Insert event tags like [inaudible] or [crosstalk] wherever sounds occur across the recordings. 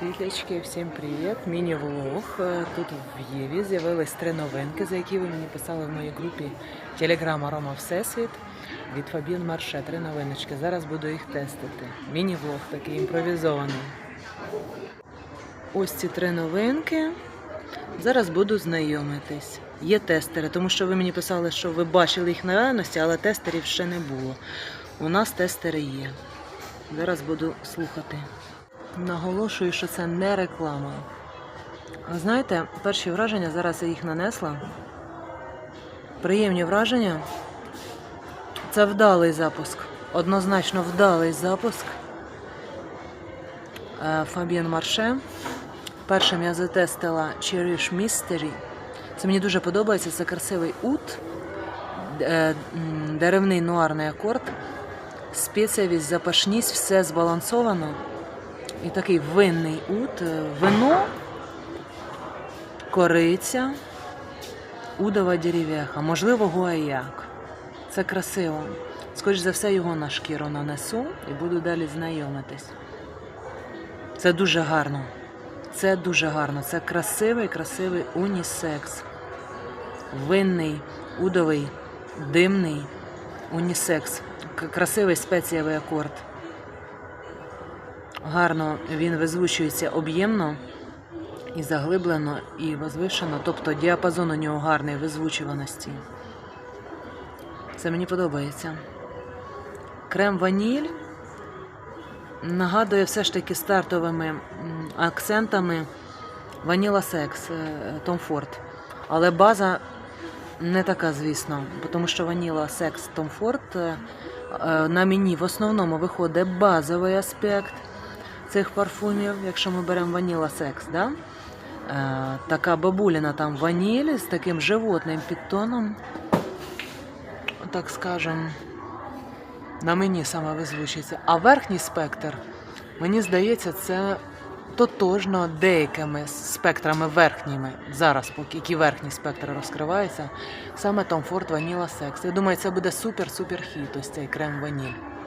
Світлячки, всім привіт! Міні-влог. Е, Тут в Єві з'явились три новинки, за які ви мені писали в моїй групі Telegram Арома Всесвіт від Фабін Марше. Три новиночки. Зараз буду їх тестити. Міні-влог такий імпровізований. Ось ці три новинки. Зараз буду знайомитись. Є тестери, тому що ви мені писали, що ви бачили їх на реальності, але тестерів ще не було. У нас тестери є. Зараз буду слухати. Наголошую, що це не реклама. Ви знаєте, перші враження зараз я їх нанесла. Приємні враження. Це вдалий запуск. Однозначно вдалий запуск. Фабіан Марше. Першим я затестила Cherish Mystery. Це мені дуже подобається. Це красивий ут, е, деревний нуарний акорд, спецієвість, запашність, все збалансовано. І такий винний ут, вино, кориця, удова дерев'яха, можливо, гуаяк. Це красиво. Скоріш за все, його на шкіру нанесу і буду далі знайомитись. Це дуже гарно. Це дуже гарно. Це красивий, красивий унісекс. Винний, удовий, димний унісекс. Красивий спецієвий акорд. Гарно він визвучується об'ємно і заглиблено, і возвишено. Тобто діапазон у нього гарний визвучуваності. Це мені подобається. Крем ваніль нагадує все ж таки стартовими акцентами Ваніла Секс Том Форд. Але база не така, звісно, тому що Ваніла Секс Том Форд е, е, на мені в основному виходить базовий аспект цих парфумів, якщо ми беремо Ваніла Секс, да? Е, така бабуліна там ваніль з таким животним підтоном, так скажем, на мені саме визвучується. А верхній спектр, мені здається, це тотожно деякими спектрами верхніми, зараз, поки які верхні спектри розкриваються, саме Tom Ford Vanilla Sex. Я думаю, це буде супер-супер хіт, ось цей крем ваніль.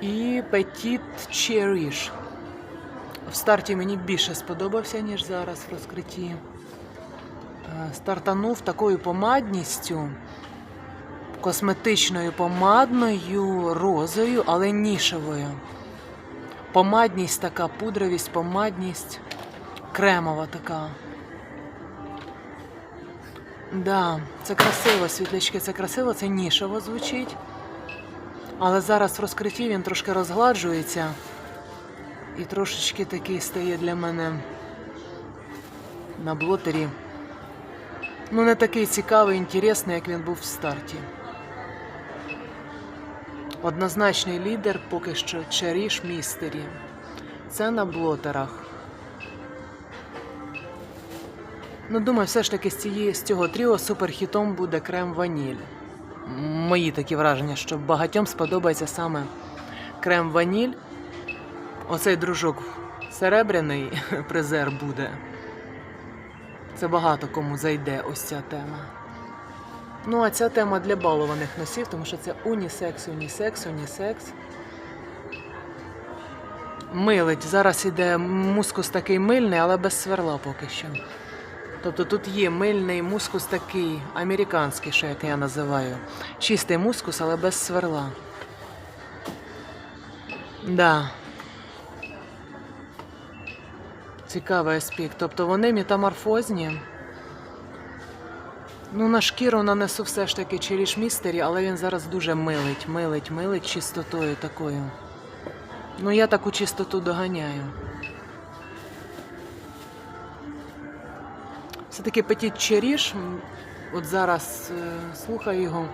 І Petit Cherish. В старті мені більше сподобався, ніж зараз в розкритті. Е, Стартанув такою помадністю, косметичною помадною розою, але нішевою. Помадність така, пудровість, помадність, кремова така. Да, це красиво, світлячки, це красиво, це нішево звучить. Але зараз в розкритті він трошки розгладжується і трошечки такий стає для мене на блотері. Ну, не такий цікавий, інтересний, як він був в старті. Однозначний лідер поки що Чаріш Містері. Це на блотерах. Ну, думаю, все ж таки з, цієї, з цього тріо суперхітом буде крем ваніль. Мої такі враження, що багатьом сподобається саме крем ваніль. Оцей дружок серебряний [laughs] призер буде. Це багато кому зайде ось ця тема. Ну, а ця тема для балованих носів, тому що це унісекс, унісекс, унісекс. Милить. Зараз іде мускус такий мильний, але без сверла поки що. Тобто тут є мильний мускус такий американський, що як я називаю. Чистий мускус, але без сверла. Да. Цікавий аспект. Тобто вони метаморфозні. Ну, на шкіру нанесу все ж таки через містері, але він зараз дуже милить, милить, милить чистотою такою. Ну, я таку чистоту доганяю. Все-таки Petit Черіш, от зараз е, слухаю його.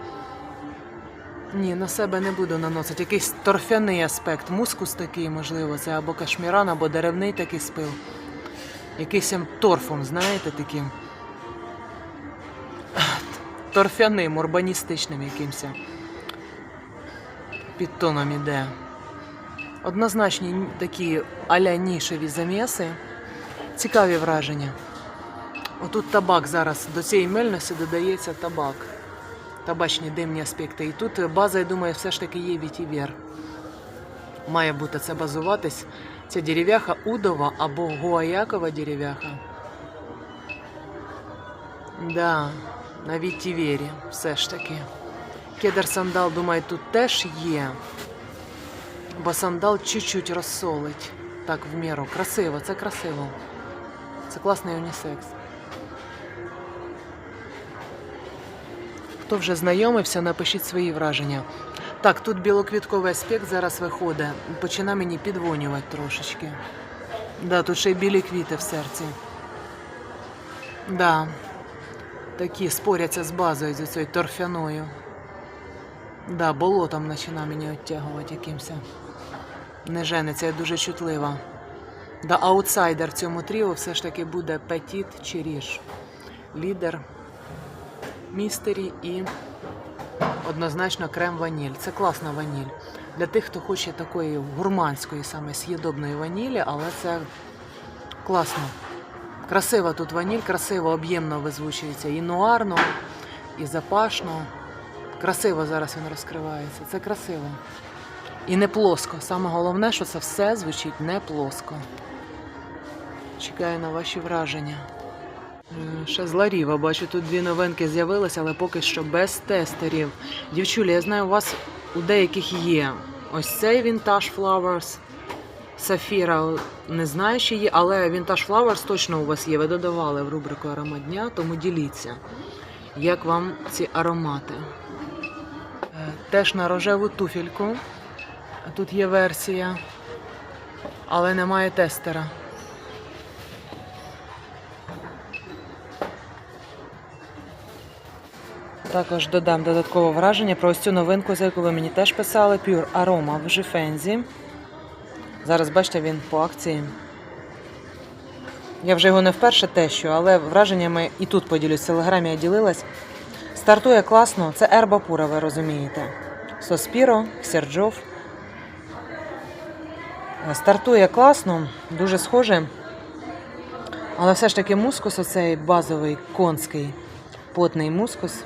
Ні, на себе не буду наносити. Якийсь торфяний аспект, мускус такий, можливо, це або кашміран, або деревний такий спил. Якийсь торфом, знаєте, таким. Торфяним, урбаністичним якимось підтоном іде. Однозначні такі аля нішеві заміси. Цікаві враження. Отут табак зараз до цієї мильності додається табак. Табачні димні аспекти. І тут база, я думаю, все ж таки є вітівер. Має бути це базуватись. Ця дерев'яха удова або гуаякова дерев'яха. Да, на вітівері все ж таки. Кедр сандал, думаю, тут теж є. Бо сандал чуть-чуть розсолить. Так, в міру. Красиво, це красиво. Це класний унісекс. Хто вже знайомився, напишіть свої враження. Так, тут білоквітковий аспект зараз виходить. Починає мені підвонювати трошечки. Да, тут ще й білі квіти в серці. Да. Такі споряться з базою, з цією торфяною. Да, болотом починає мені оттягувати якимось. Не жениться, я дуже чутлива. Да, аутсайдер в цьому тріо все ж таки буде Петіт чи Ріж. Лідер, містері і однозначно крем ваніль. Це класна ваніль. Для тих, хто хоче такої гурманської, саме з'їдобної ванілі, але це класно. Красива тут ваніль, красиво, об'ємно визвучується. І нуарно, і запашно. Красиво зараз він розкривається. Це красиво. І не плоско. Саме головне, що це все звучить не плоско. Чекаю на ваші враження. Ще з Ларіва, бачу, тут дві новинки з'явилися, але поки що без тестерів. Дівчулі, я знаю, у вас у деяких є ось цей Vintage Flowers. Сафіра не знаю, чи є, але Vintage Flowers точно у вас є. Ви додавали в рубрику аромат дня, тому діліться, як вам ці аромати. Е, Теж на рожеву туфельку. Тут є версія, але немає тестера. Також додам додаткове враження про ось цю новинку, за яку ви мені теж писали. Pure Aroma в Жифензі. Зараз бачите, він по акції. Я вже його не вперше тещу, але враженнями і тут поділюсь. В телеграмі я ділилась. Стартує класно, це ерба пура, ви розумієте. Соспіро, Ксерджов. Стартує класно, дуже схоже. Але все ж таки мускус, оцей базовий конський потний мускус,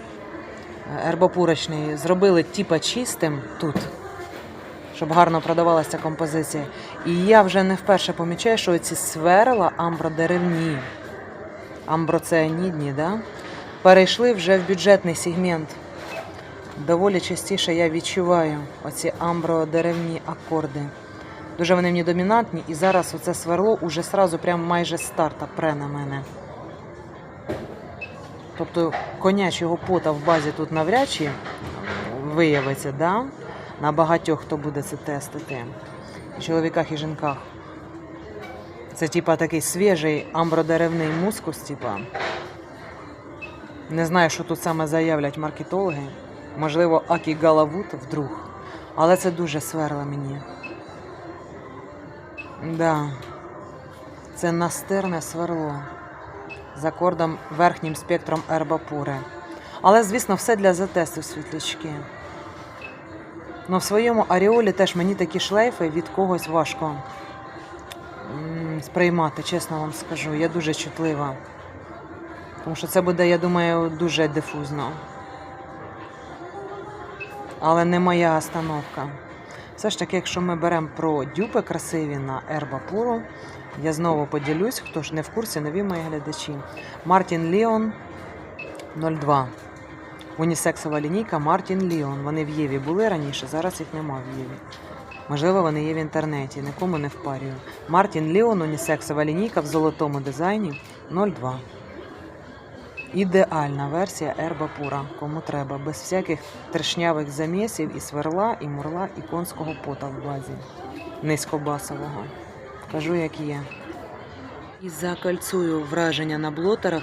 ербопурочний, зробили типа чистим тут, щоб гарно продавалася композиція. І я вже не вперше помічаю, що ці сверла амбродеревні, амброцеанідні, да? перейшли вже в бюджетний сегмент. Доволі частіше я відчуваю оці амбродеревні акорди. Дуже вони мені домінантні, і зараз оце сверло уже сразу прям майже старта пре на мене. Тобто конячого пота в базі тут навряд чи виявиться, да? на багатьох, хто буде це тестити. І чоловіках і жінках. Це типа такий свіжий амбродеревний мускус, типа. Не знаю, що тут саме заявлять маркетологи. Можливо, Акі Галавут вдруг. Але це дуже сверло мені. Да. Це настирне сверло з акордом верхнім спектром ербапури. Але, звісно, все для затесту світлячки. Ну, в своєму аріолі теж мені такі шлейфи від когось важко сприймати, чесно вам скажу. Я дуже чутлива. Тому що це буде, я думаю, дуже дифузно. Але не моя остановка. Все ж таки, якщо ми беремо про дюпи красиві на Ерба Пуру, я знову поділюсь, хто ж не в курсі, нові мої глядачі. Мартін Ліон 02. Унісексова лінійка Мартін Ліон. Вони в Єві були раніше, зараз їх нема в Єві. Можливо, вони є в інтернеті, нікому не впарюю. Мартін Ліон, унісексова лінійка в золотому дизайні 02. Ідеальна версія Ерба Пура, кому треба, без всяких трешнявих замісів і сверла, і мурла, і конського пота в базі низькобасового. Кажу, як є. І закальцую враження на блотерах.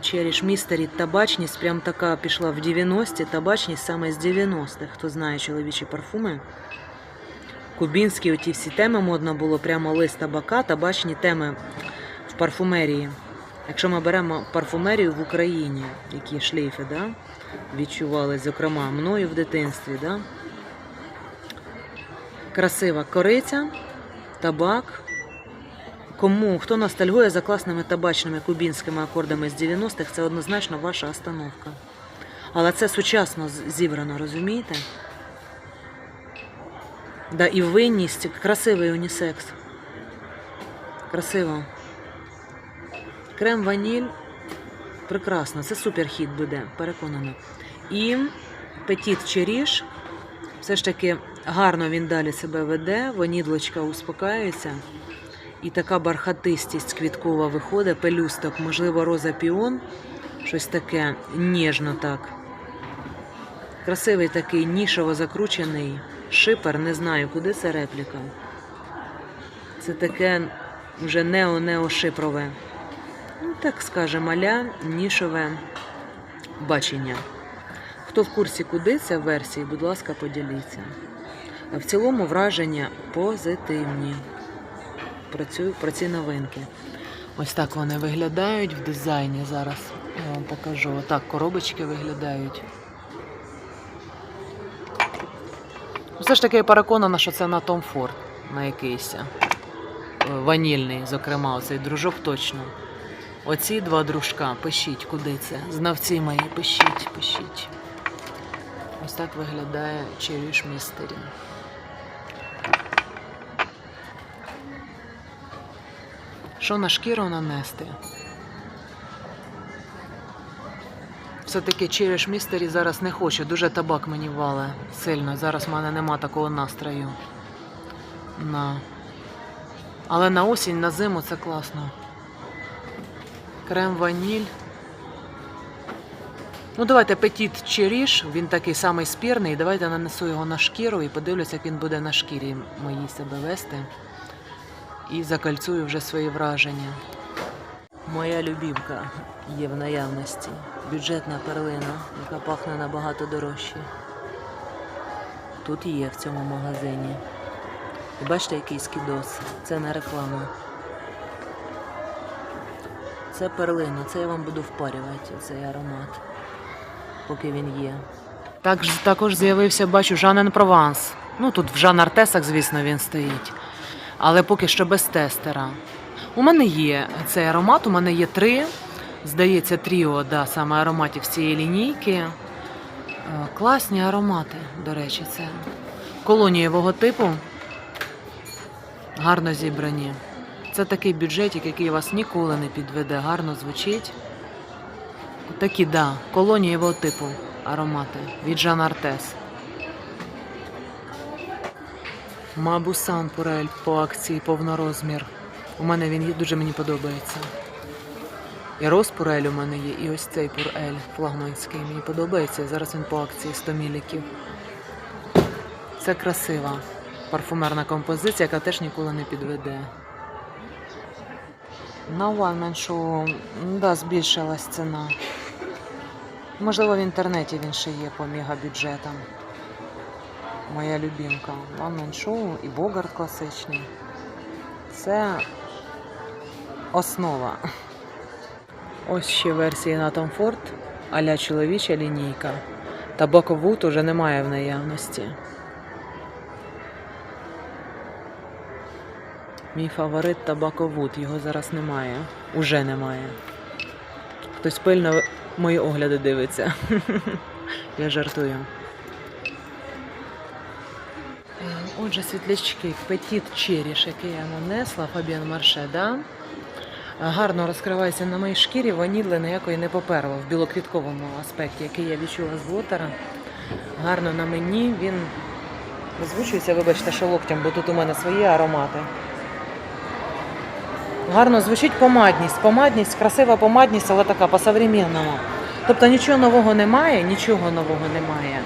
Черіш Містері табачність прям така пішла в 90-ті, табачність саме з 90-х, хто знає чоловічі парфуми. Кубінські оті всі теми модно було, прямо лист табака, табачні теми в парфумерії. Якщо ми беремо парфумерію в Україні, які шлейфи да, відчували, зокрема, мною в дитинстві, да, красива кориця, табак. Кому хто ностальгує за класними табачними кубінськими акордами з 90-х, це однозначно ваша остановка. Але це сучасно зібрано, розумієте? Да, і винність, красивий унісекс. Красиво. Крем ваніль. Прекрасно, це супер хіт буде, переконана. І петіт черіш. Все ж таки гарно він далі себе веде, вонідлочка успокаюється. І така бархатистість квіткова виходить, пелюсток, можливо, роза піон, щось таке ніжно так. Красивий такий нішово закручений шипер, не знаю, куди це репліка. Це таке вже нео-нео-шипрове. Ну, так скажемо, аля нішове бачення. Хто в курсі, куди ця версія, будь ласка, поділіться. В цілому враження позитивні про, цю, про ці новинки. Ось так вони виглядають в дизайні. Зараз я вам покажу. Отак коробочки виглядають. Все ж таки я переконана, що це на Tom Ford, на якийсь е, ванільний, зокрема, оцей дружок точно. Оці два дружка, пишіть, куди це. Знавці мої, пишіть, пишіть. Ось так виглядає Cherish Mystery. Що на шкіру нанести? Все-таки Cherish Mystery зараз не хочу. Дуже табак мені вале сильно. Зараз в мене нема такого настрою. На. Але на осінь, на зиму це класно. Крем ваніль. Ну, давайте петіт черіш, він такий самий спірний. Давайте нанесу його на шкіру і подивлюся, як він буде на шкірі моїй себе вести. І закальцую вже свої враження. Моя любімка є в наявності. Бюджетна перлина, яка пахне набагато дорожче. Тут є в цьому магазині. Бачите, який скідос. Це не реклама. Це перлина, це я вам буду впарювати, цей аромат, поки він є. Так, також з'явився, бачу, Жанен Прованс. Ну тут в Жан Артесах, звісно, він стоїть. Але поки що без тестера. У мене є цей аромат, у мене є три. Здається, тріо, да, саме ароматів цієї лінійки. Е, Класні аромати, до речі, це колонієвого типу. Гарно зібрані. Це такий бюджетик, який вас ніколи не підведе, гарно звучить. Такі, да, колонієвого типу аромати від Жан Артес. Мабусан Пурель по акції повнорозмір. У мене він дуже мені подобається. І роз Пурель у мене є, і ось цей Пурель флагманський. Мені подобається. Зараз він по акції 100 міліків. Це красива парфумерна композиція, яка теж ніколи не підведе. На Show, да, збільшилась ціна. Можливо, в інтернеті він ще є по мегабюджетам. Моя любімка. One Man і Богарт класичний. Це основа. Ось ще версії на Tom Ford, а-ля чоловіча лінійка. Табаковут уже немає в наявності. Мій фаворит табаковут, його зараз немає. Уже немає. Хтось пильно мої огляди дивиться. [laughs] Я жартую. Е, Отже, світлячки, Petit Cherish, який я нанесла, Фабіан Марше, да? Гарно розкривається на моїй шкірі, ванідли ніякої не поперло в білоквітковому аспекті, який я відчула з Вотера. Гарно на мені, він озвучується, вибачте, що локтем, бо тут у мене свої аромати. Гарно звучить помадність. Помадність, красива помадність, але така по-современному. Тобто нічого нового немає, нічого нового немає.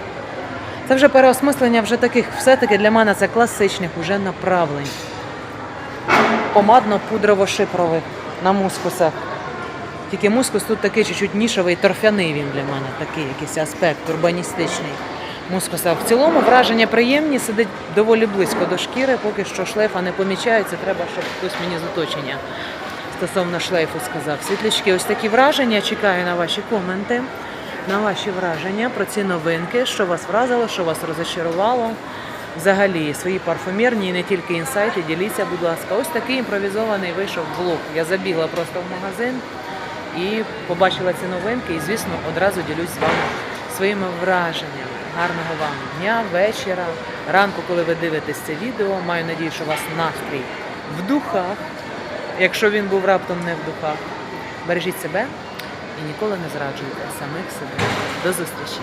Це вже переосмислення вже таких, все-таки для мене це класичних уже направлень. Помадно-пудрово-шипрових на мускусах. Тільки мускус тут такий чуть-чуть нішовий, торфяний він для мене, такий якийсь аспект урбаністичний мускуса. В цілому враження приємні, сидить доволі близько до шкіри, поки що шлейфа не помічається, треба, щоб хтось мені з оточення стосовно шлейфу сказав. Світлячки, ось такі враження. Чекаю на ваші коменти, на ваші враження про ці новинки, що вас вразило, що вас розочарувало. Взагалі, свої парфумерні і не тільки інсайти, діліться, будь ласка. Ось такий імпровізований вийшов блог. Я забігла просто в магазин і побачила ці новинки, і, звісно, одразу ділюсь з вами своїми враженнями. Гарного вам дня, вечора, ранку, коли ви дивитесь це відео. Маю надію, що у вас настрій в духах. якщо він був раптом не в духах. Бережіть себе і ніколи не зраджуйте самих себе. До зустрічі!